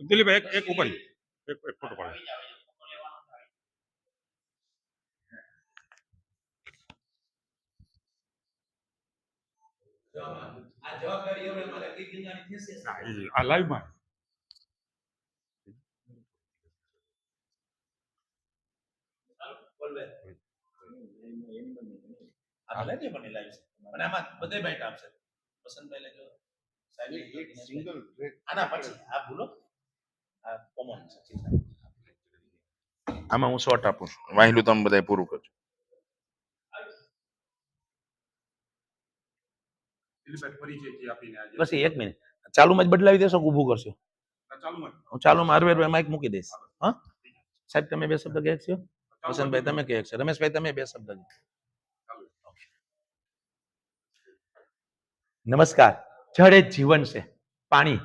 દિલીપભાઈ એક એક ઉપર. એક એક ફોટો પાડો. હા, આ લાઈવમાં આના પછી આ ભૂલો કોમન છે આમાં હું શોર્ટ આપું છું. વાહેલું તમે બધા પૂરું કરજો. બસ એક મિનિટ ચાલુમાં જ બદલાવી દેશો ઊભું કરશો? હું ચાલુમાં હરવેર માઇક મૂકી દઈશ. હા સાહેબ તમે બે શબ્દ કહે છો? વસંતભાઈ તમે કહે છો. રમેશભાઈ તમે બે શબ્દ નમસ્કાર. જળ જીવન છે. પાણી.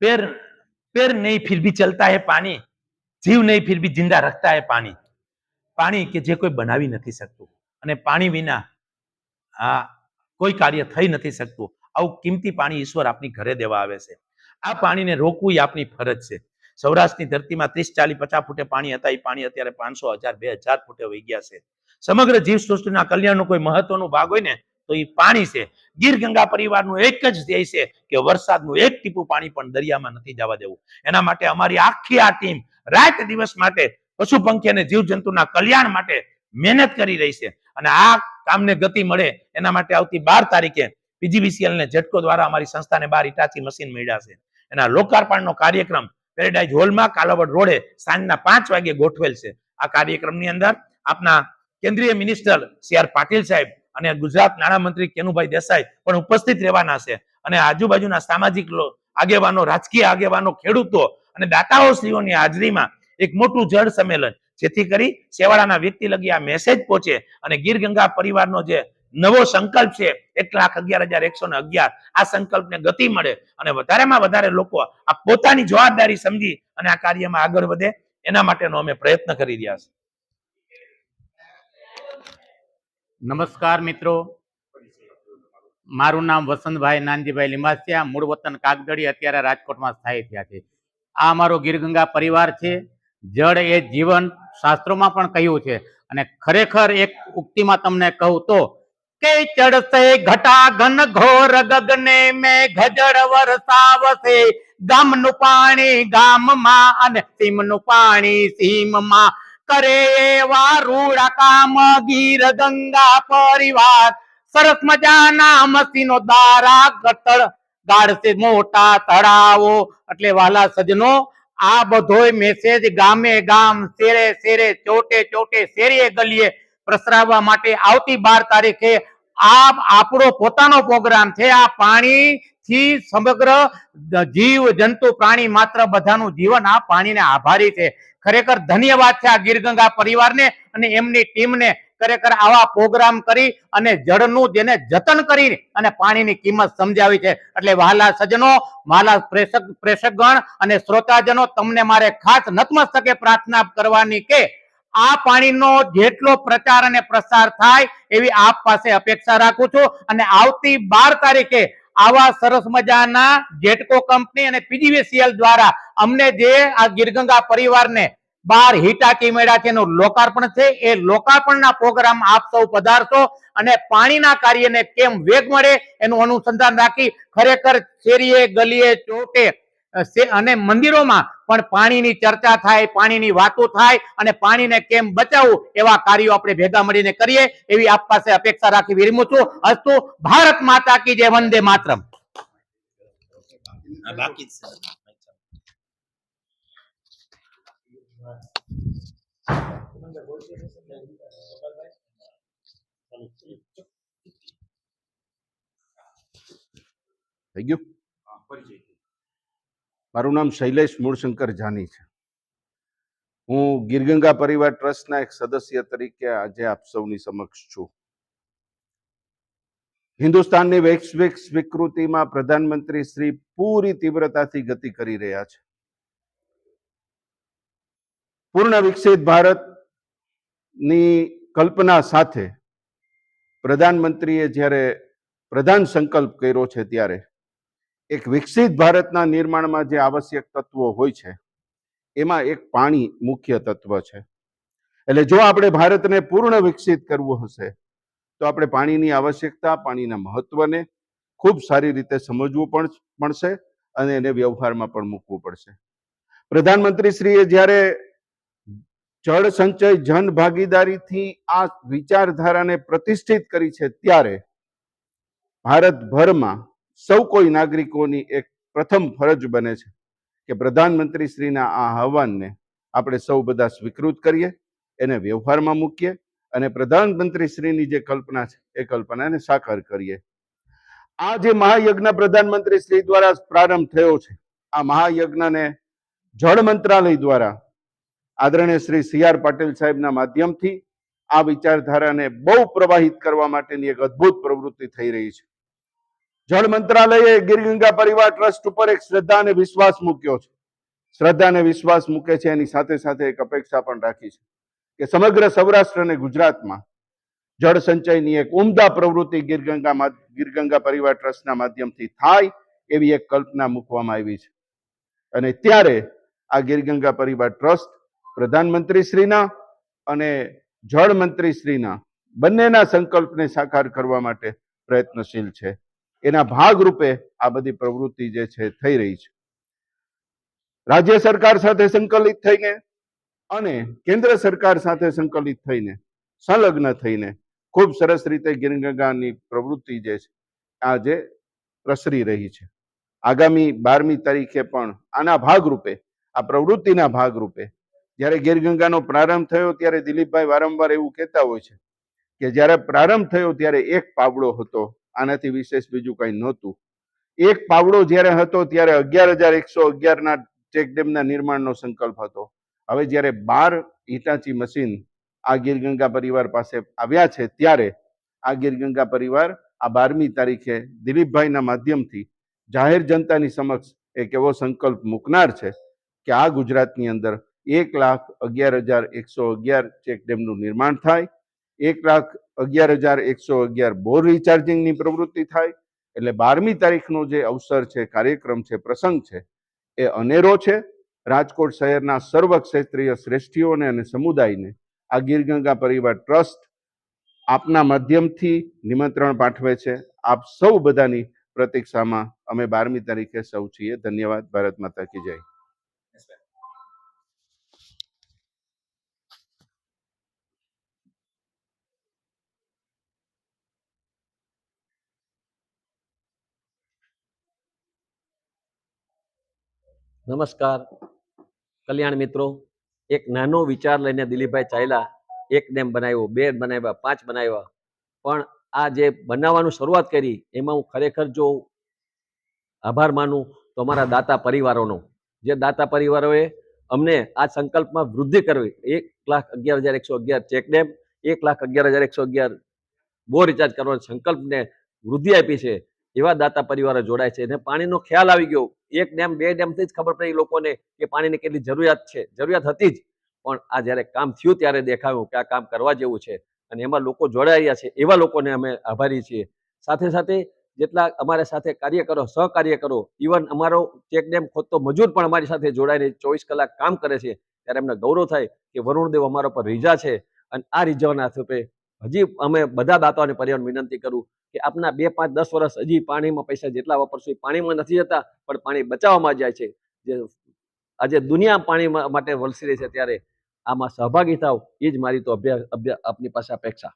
પેર पैर पैर नहीं फिर भी चलता है पानी जीव नहीं फिर भी जिंदा रखता है पानी પાણી કે જે કોઈ બનાવી નથી શકતું અને પાણી વિના આ કોઈ કાર્ય થઈ નથી શકતું આવું કિંમતી પાણી ઈશ્વર આપની ઘરે દેવા આવે છે આ પાણીને રોકવું એ આપની ફરજ છે સૌરાષ્ટ્રની ધરતીમાં ત્રીસ ચાલીસ પચાસ ફૂટે પાણી હતા એ પાણી અત્યારે પાંચસો હજાર બે હજાર ફૂટે વહી ગયા છે સમગ્ર જીવ સૃષ્ટિના કલ્યાણનો કોઈ મહત્વનો ભાગ હોય ને તો એ પાણી છે. ગીર ગંગા પરિવારનું એક જ ધ્યેય છે કે વરસાદનું એક ટીપું પાણી પણ દરિયામાં નથી જવા દેવું. એના માટે અમારી આખી આ ટીમ રાત દિવસ માટે પશુ પંખી અને જીવ જંતુના કલ્યાણ માટે મહેનત કરી રહી છે. અને આ કામને ગતિ મળે એના માટે આવતી બાર તારીખે પીજીવીસીએલ ને જેટકો દ્વારા અમારી સંસ્થાને બાર ઇટાચી મશીન મળ્યા છે. એના લોકાર્પણનો કાર્યક્રમ પેરેડાઇઝ હોલમાં કાલાવડ રોડે સાંજના પાંચ વાગે ગોઠવેલ છે. આ કાર્યક્રમની અંદર આપના કેન્દ્રીય મિનિસ્ટર સી આર પાટીલ સાહેબ અને ગુજરાત નાણામંત્રી કેનુભાઈ દેસાઈ પણ ઉપસ્થિત રહેવાના છે. અને આજુબાજુના સામાજિક આગેવાનો, રાજકીય આગેવાનો, ખેડૂતો અને દાતાઓશ્રીઓની હાજરીમાં એક મોટું જળ સંમેલન, જેથી કરી છેવાડાના વ્યક્તિ લગી આ મેસેજ પહોંચે અને ગીર ગંગા પરિવારનો જે નવો સંકલ્પ છે, એક લાખ અગિયાર હજાર એકસો ને અગિયાર, આ સંકલ્પને ગતિ મળે અને વધારેમાં વધારે લોકો આ પોતાની જવાબદારી સમજી અને આ કાર્યમાં આગળ વધે. એના માટેનો અમે પ્રયત્ન કરી રહ્યા છીએ. નમસ્કાર મિત્રો. મારું નામ વસંતભાઈ નાનજીભાઈ લિંબાસિયા, મૂળ વતન કાગદડી, અત્યારે રાજકોટમાં સ્થાયી થયા છે. આ અમારો ગીરગંગા પરિવાર છે. જળ એ જીવન શાસ્ત્રોમાં પણ કહ્યું છે. અને ખરેખર એક ઉક્તિમાં તમને કહું તો, કે ચડશે ઘટા ઘન ઘોર ગગને મેં ગજળ વરસાવશે. ગામનું પાણી ગામમાં અને સીમનું પાણી સીમમાં. કરે એવા રૂડા કામ, ગીર, ગંગા, પરિવાર. સરસ મજાના મસીનો દારા, ગટળ, ગાળશે મોટા તળાવો. એટલે વાલા સજનો, આ બધોય મેસેજ ગામે ગામ, શેરે શેરે, ચોટે ચોટે શેરીએ ગલીએ પ્રસરાવવા માટે આવતી બાર તારીખે આ આપણો પોતાનો પ્રોગ્રામ છે, આ પાણી થી સમગ્ર જીવ, જંતુ, પ્રાણી માત્ર બધાનું જીવન આ પાણીને આભારી છે. ખરેખર ધન્યવાદ છે આ ગીરગંગા પરિવારને અને એમની ટીમને. ખરેખર આવા પ્રોગ્રામ કરી અને જળનું જેને જતન કરી અને પાણીની કિંમત સમજાવી છે. એટલે વહાલા સજનો, વહાલા પ્રેક્ષક પ્રેક્ષકગણ અને શ્રોતાજનો, તમને મારે ખાસ નતમસ્તકે પ્રાર્થના કરવાની કે આ પાણીનો જેટલો પ્રચાર અને પ્રસાર થાય એવી આપ પાસે અપેક્ષા રાખું છું. અને આવતી બાર તારીખે આવા સરસ મજાના જેટકો કંપની અને પીજીવીસીએલ દ્વારા અમને જે આ ગીરગંગા પરિવારને બાર હિટાચી મેળા છે, એનું લોકાર્પણ છે, એ લોકાર્પણના પ્રોગ્રામ આપ સૌ પધારશો અને પાણીના કાર્યને કેમ વેગ મળે એનું અનુસંધાન રાખી ખરેખર શેરીએ, ગલીએ, ચોટે અને મંદિરોમાં પણ પાણીની ચર્ચા થાય પાણીની વાતો થાય અને પાણીને કેમ બચાવવું એવા કાર્યો આપણે ભેગા મળીને કરીએ એવી આપ પાસે અપેક્ષા રાખી વિરમું છું. અસ્તુ ભારત માતા કી જય વંદે માતરમ. બાકી થઈ ગયું મારું નામ શૈલેષ મૂળશંકર જાની છે. હું ગીરગંગા પરિવાર ટ્રસ્ટના એક સદસ્ય તરીકે આજે આપ સૌની સમક્ષ છું. હિન્દુસ્તાનની વૈશ્વિક સ્વીકૃતિમાં પ્રધાનમંત્રી શ્રી પૂરી તીવ્રતાથી ગતિ કરી રહ્યા છે. પૂર્ણ વિકસિત ભારતની કલ્પના સાથે પ્રધાનમંત્રીએ જ્યારે પ્રધાન સંકલ્પ કર્યો છે ત્યારે એક વિકસિત ભારતના નિર્માણમાં જે આવશ્યક તત્વો હોય છે, એમાં એક પાણી મુખ્ય તત્વ છે. એટલે જો આપણે ભારતને પૂર્ણ વિકસિત કરવું હશે, તો આપણે પાણીની આવશ્યકતા, પાણીના મહત્વને ખૂબ સારી રીતે સમજવું પણ પડશે અને એને વ્યવહારમાં પણ મૂકવું પડશે. પ્રધાનમંત્રી શ્રીએ જ્યારે જળ સંચય, જન ભાગીદારીથી આ વિચારધારાને પ્રતિષ્ઠિત કરી છે, ત્યારે ભારતભરમાં સૌ કોઈ નાગરિકોની એક પ્રથમ ફરજ બને છે કે પ્રધાનમંત્રી શ્રીના આ આહવાનને આપણે સૌ બધા સ્વીકૃત કરીએ, એને વ્યવહારમાં મૂકીએ અને પ્રધાનમંત્રી શ્રીની જે કલ્પના છે એ કલ્પનાને સાકાર કરીએ. આ જે મહાયજ્ઞ પ્રધાનમંત્રી શ્રી દ્વારા પ્રારંભ થયો છે, આ મહાયજ્ઞને જળ મંત્રાલય દ્વારા આદરણીય શ્રી સી આર પાટીલ સાહેબના માધ્યમથી આ વિચારધારાને બહુ પ્રવાહિત કરવા માટેની એક અદ્ભુત પ્રવૃત્તિ થઈ રહી છે. જળ મંત્રાલયે ગીરગંગા પરિવાર ટ્રસ્ટ ઉપર એક શ્રદ્ધા અને વિશ્વાસ મૂક્યો છે. શ્રદ્ધા અને વિશ્વાસ મૂકે છે, એની સાથે સાથે એક અપેક્ષા પણ રાખી છે કે સમગ્ર સૌરાષ્ટ્ર અને ગુજરાતમાં જળ સંચયની એક ઉમદા પ્રવૃત્તિ ગીરગંગા ગીરગંગા પરિવાર ટ્રસ્ટના માધ્યમથી થાય એવી એક કલ્પના મૂકવામાં આવી છે. અને ત્યારે આ ગીરગંગા પરિવાર ટ્રસ્ટ પ્રધાનમંત્રી શ્રીના અને જળ મંત્રી શ્રીના બંનેના સંકલ્પને સાકાર કરવા માટે પ્રયત્નશીલ છે. એના ભાગરૂપે આ બધી પ્રવૃત્તિ જે છે થઈ રહી છે. રાજ્ય સરકાર સાથે સંકલિત થઈને અને કેન્દ્ર સરકાર સાથે સંકલિત થઈને, સંલગ્ન થઈને ખૂબ સરસ રીતે ગિરગંગાની પ્રવૃત્તિ જે છે આજે પ્રસરી રહી છે. આગામી બારમી તારીખે પણ આના ભાગરૂપે, આ પ્રવૃત્તિના ભાગરૂપે, જ્યારે ગીરગંગાનો પ્રારંભ થયો ત્યારે દિલીપભાઈ વારંવાર એવું કહેતા હોય છે કે જ્યારે પ્રારંભ થયો ત્યારે એક પાવડો હતો આનાથી વિશેષ બીજું કંઈ નહોતું. એક પાવડો જ્યારે હતો ત્યારે અગિયાર હજાર એકસો અગિયારના ચેકડેમના નિર્માણનો સંકલ્પ હતો. હવે જ્યારે બાર હિટાચી મશીન આ ગીરગંગા પરિવાર પાસે આવ્યા છે ત્યારે આ ગીરગંગા પરિવાર આ બારમી તારીખે દિલીપભાઈના માધ્યમથી જાહેર જનતાની સમક્ષ એક એવો સંકલ્પ મૂકનાર છે કે આ ગુજરાતની અંદર એક લાખ અગિયાર હજાર એકસો અગિયાર ચેકડેમનું નિર્માણ થાય એક લાખ અગિયાર હજાર એકસો અગિયાર બોર રિચાર્જિંગની પ્રવૃત્તિ થાય, એટલે બારમી તારીખનો જે અવસર છે, કાર્યક્રમ છે, પ્રસંગ છે, એ અનેરો છે. રાજકોટ શહેરના સર્વ ક્ષેત્રીય શ્રેષ્ઠીઓને અને સમુદાયને આ ગીરગંગા પરિવાર ટ્રસ્ટ આપના માધ્યમથી નિમંત્રણ પાઠવે છે. આપ સૌ બધાની પ્રતીક્ષામાં અમે બારમી તારીખે સૌ છીએ. ધન્યવાદ. ભારત માતા કી જય. નમસ્કાર. કલ્યાણ મિત્રો, એક નાનો વિચાર લઈને દિલીપભાઈ ચાલ્યા. એક ડેમ બનાવ્યો, બે બનાવ્યા, પાંચ બનાવ્યા. પણ આ જે બનાવવાનું શરૂઆત કરી, એમાં હું ખરેખર જો આભાર માનું, તો અમારા દાતા પરિવારોનો. જે દાતા પરિવારોએ અમને આ સંકલ્પમાં વૃદ્ધિ કરવી. એક લાખ અગિયાર હજાર એકસો અગિયાર ચેક ડેમ, એક લાખ અગિયાર હજાર એકસો અગિયાર બોર રિચાર્જ કરવાનો સંકલ્પને વૃદ્ધિ આપી છે. એવા દાતા પરિવારો જોડાય છે. અને પાણીનો ખ્યાલ આવી ગયો. એક ડેમ, બે ડેમથી જ ખબર પડી લોકોને કે પાણીની કેટલી જરૂરિયાત છે. જરૂરિયાત હતી જ. પણ આ જ્યારે કામ થયું ત્યારે દેખાયું કે આ કામ કરવા જેવું છે. અને એમાં લોકો જોડાયા છે. એવા લોકોને અમે આભારી છીએ. સાથે સાથે જેટલા અમારા સાથે કાર્ય કરો સહકાર્ય કરો ઇવન અમારો ચેક ડેમ ખોદતો મજૂર પણ અમારી સાથે જોડાઈને ચોવીસ કલાક કામ કરે છે. ત્યારે એમને ગૌરવ થાય કે વરુણદેવ અમારા પર રીઝા છે. અને આ રીઝાના રૂપે હજી અમે બધા દાતાઓને પર્યાવરણ વિનંતી કરું કે આપના બે પાંચ દસ વર્ષ હજી પાણીમાં પૈસા જેટલા વાપરશું એ પાણીમાં નથી જતા, પણ પાણી બચાવવામાં જાય છે. જે આજે દુનિયા પાણી માટે વલસી રહી છે ત્યારે આમાં સહભાગી થાવ, એ જ મારી તો અભ્યાસ આપની પાસે અપેક્ષા.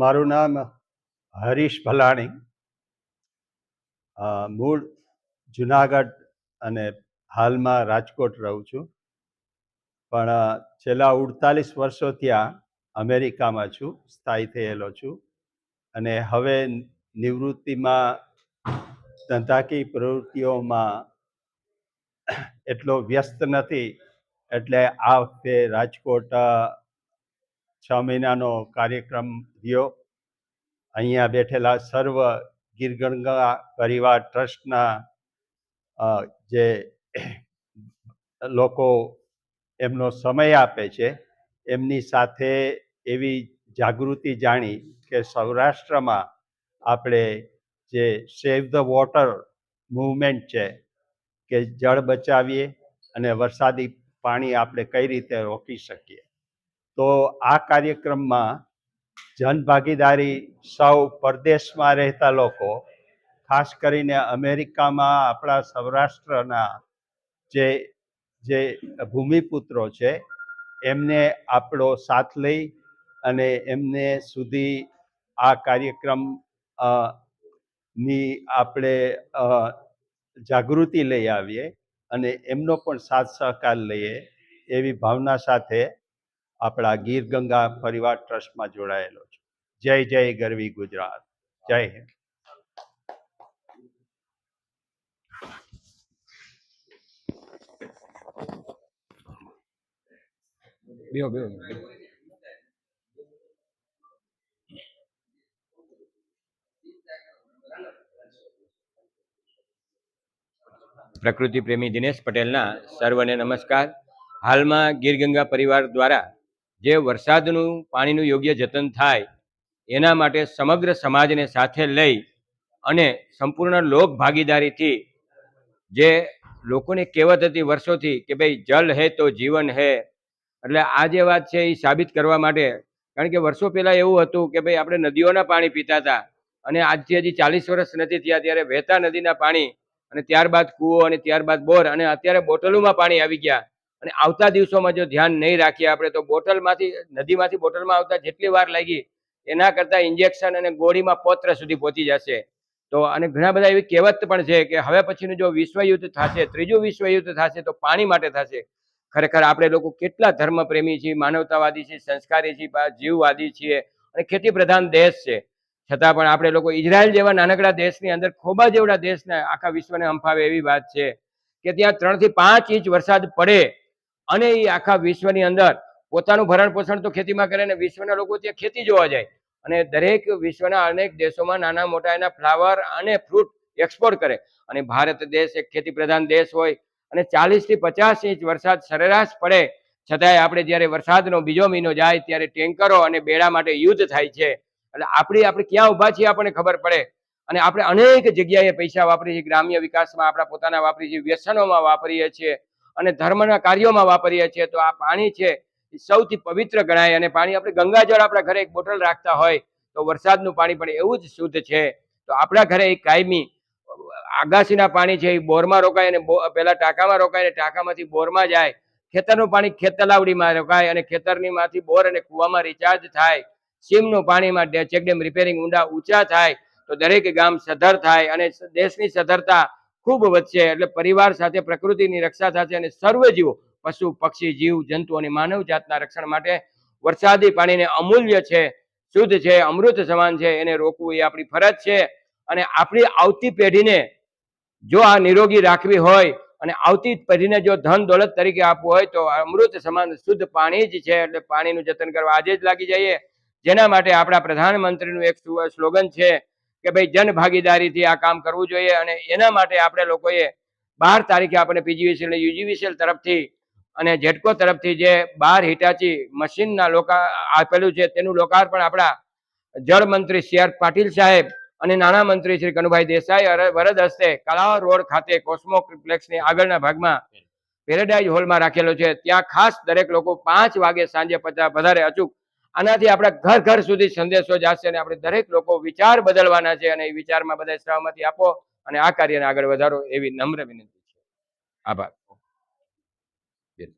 મારું નામ હરીશ ભલાણી. મૂળ જુનાગઢ અને હાલમાં રાજકોટ રહું છું. પણ છેલ્લા ઉડતાલીસ વર્ષો ત્યાં અમેરિકામાં છું, સ્થાયી થયેલો છું. અને હવે નિવૃત્તિમાં, ધંધાકીય પ્રવૃત્તિઓમાં એટલો વ્યસ્ત નથી. એટલે આ વખતે રાજકોટ છ મહિનાનો કાર્યક્રમ રહ્યો અહીંયા બેઠેલા સર્વ ગીરગંગા પરિવાર ટ્રસ્ટના જે લોકો એમનો સમય આપે છે, એમની સાથે એવી જાગૃતિ જાણી કે સૌરાષ્ટ્રમાં આપણે જે સેવ ધ વોટર મૂવમેન્ટ છે કે જળ બચાવીએ અને વરસાદી પાણી આપણે કઈ રીતે રોકી શકીએ. તો આ કાર્યક્રમમાં જનભાગીદારી સૌ પરદેશમાં રહેતા લોકો, ખાસ કરીને અમેરિકામાં આપણા સૌરાષ્ટ્રના જે જે ભૂમિપુત્રો છે, એમને આપણો સાથ લઈ અને એમને સુધી આ કાર્યક્રમની આપણે જાગૃતિ લઈ આવીએ અને એમનો પણ સાથ સહકાર લઈએ એવી ભાવના સાથે આપણા ગીર ગંગા પરિવાર ટ્રસ્ટમાં જોડાયેલો છું. જય જય ગરવી ગુજરાત. જય હિન્દ. પ્રકૃતિ પ્રેમી દિનેશ પટેલના સર્વને નમસ્કાર. હાલમાં ગીર ગંગા પરિવાર દ્વારા જે વરસાદનું પાણીનું યોગ્ય જતન થાય, એના માટે સમગ્ર સમાજને સાથે લઈ અને સંપૂર્ણ લોક ભાગીદારીથી જે લોકોની કહેવત હતી વર્ષોથી કે ભાઈ, જલ હે તો જીવન હે. એટલે આ જે વાત છે એ સાબિત કરવા માટે, કારણ કે વર્ષો પહેલાં એવું હતું કે ભાઈ, આપણે નદીઓના પાણી પીતા હતા અને આજથી હજી ચાલીસ વર્ષ નથી થયા ત્યારે વહેતા નદીના પાણી અને ત્યારબાદ કૂવો અને ત્યારબાદ બોર અને અત્યારે બોટલોમાં પાણી આવી ગયા. અને આવતા દિવસોમાં જો ધ્યાન નહીં રાખીએ આપણે, તો બોટલમાંથી, નદીમાંથી બોટલમાં આવતા જેટલી વાર લાગી, એના કરતાં ઇન્જેક્શન અને ગોળીમાં પોત્ર સુધી પહોંચી જશે. તો અને ઘણા બધા એવી કહેવત પણ છે કે હવે પછીનું જો વિશ્વયુદ્ધ થશે, ત્રીજું વિશ્વયુદ્ધ થશે, તો પાણી માટે થશે. ખરેખર આપણે લોકો કેટલા ધર્મપ્રેમી છીએ, માનવતાવાદી છીએ, સંસ્કારી છીએ જીવવાદી છીએ અને ખેતી પ્રધાન દેશ છે. છતાં પણ આપણે લોકો ઇઝરાયલ જેવા નાનકડા દેશની અંદર ખોબા જેવડા દેશને આખા વિશ્વને હંફાવે એવી વાત છે કે ત્યાં ત્રણથી પાંચ ઇંચ વરસાદ પડે અને એ આખા વિશ્વની અંદર પોતાનું ભરણ પોષણ તો ખેતીમાં કરે ને વિશ્વના લોકો ત્યાં ખેતી જોવા જાય. અને દરેક વિશ્વના અનેક દેશોમાં નાના મોટા એના ફ્લાવર અને ફ્રૂટ એક્સપોર્ટ કરે. અને ભારત દેશ એક ખેતી પ્રધાન દેશ હોય અને ચાલીસથી પચાસ ઇંચ વરસાદ સરેરાશ પડે, છતાંય આપણે જ્યારે વરસાદનો બીજો મહિનો જાય ત્યારે ટેન્કરો અને બેડા માટે યુદ્ધ થાય છે. એટલે આપણી આપણે ક્યાં ઊભા છીએ આપણને ખબર પડે. અને આપણે અનેક જગ્યાએ પૈસા વાપરીએ છીએ, ગ્રામ્ય વિકાસમાં આપણા પોતાના વાપરીએ છીએ, વ્યસનોમાં વાપરીએ છીએ. અને ધર્મના કાર્યોમાં વાપરીએ છીએ, તો આ પાણી છે એ સૌથી પવિત્ર ગણાય. અને પાણી આપણે ગંગાજળ આપણા ઘરે એક બોટલ રાખતા હોય, તો વરસાદનું પાણી પણ એવું જ શુદ્ધ છે. તો આપણા ઘરે એક કાયમી આગાસીના પાણી છે એ બોરમાં રોકાય અને પહેલા ટાંકામાં રોકાય અને ટાંકામાંથી બોરમાં જાય. ખેતરનું પાણી ખેતલાવડીમાં રોકાય અને ખેતરની માંથી બોર અને કૂવામાં રિચાર્જ થાય. સીમનું પાણીમાં ચેકડેમ રિપેરિંગ ઊંડા ઊંચા થાય. તો દરેક ગામ સધર થાય અને દેશની સધરતા ખૂબ વધશે એટલે પરિવાર સાથે, પ્રકૃતિની રક્ષા થશે અને સર્વ જીવો, પશુ, પક્ષી, જીવ, જંતુ અને માનવ જાતના રક્ષણ માટે વરસાદી પાણીને અમૂલ્ય છે, શુદ્ધ છે, અમૃત સમાન છે, એને રોકવું એ આપણી ફરજ છે. અને આપણી આવતી પેઢીને જો આ નિરોગી રાખવી હોય અને આવતી પેઢીને જો ધન દોલત તરીકે આપવું હોય તો અમૃત સમાન શુદ્ધ પાણી જ છે એટલે પાણીનું જતન કરવા આજે જ લાગી જઈએ. જેના માટે આપણા પ્રધાનમંત્રીનું એક સ્લો- સ્લોગન છે કે ભાઈ જન ભાગીદારીથી આ કામ કરવું જોઈએ અને એના માટે આપણે લોકોએ બાર તારીખે આપણે પીજીવીસીએલ અને યુજીવીસીએલ તરફથી અને જેટકો તરફથી જે બાર હિટાચી મશીનના લોકા, આપેલું છે તેનું લોકાર્પણ આપણા જળ મંત્રી સી આર પાટીલ સાહેબ અને નાણામંત્રી શ્રી કનુભાઈ દેસાઈ વરદ હસ્તે કલાવા રોડ ખાતે કોસ્મો કોમ્પ્લેક્સની આગળના ભાગમાં પેરેડાઇઝ હોલમાં રાખેલો છે. ત્યાં ખાસ દરેક લોકો પાંચ વાગે સાંજે પચાસ, વધારે અચૂક આનાથી આપણા ઘર ઘર સુધી સંદેશો જશે અને આપણે દરેક લોકો વિચાર બદલવાના છે અને એ વિચારમાં બધા સહમતી આપો અને આ કાર્યને આગળ વધારો એવી નમ્ર વિનંતી છે. આભાર. બેન,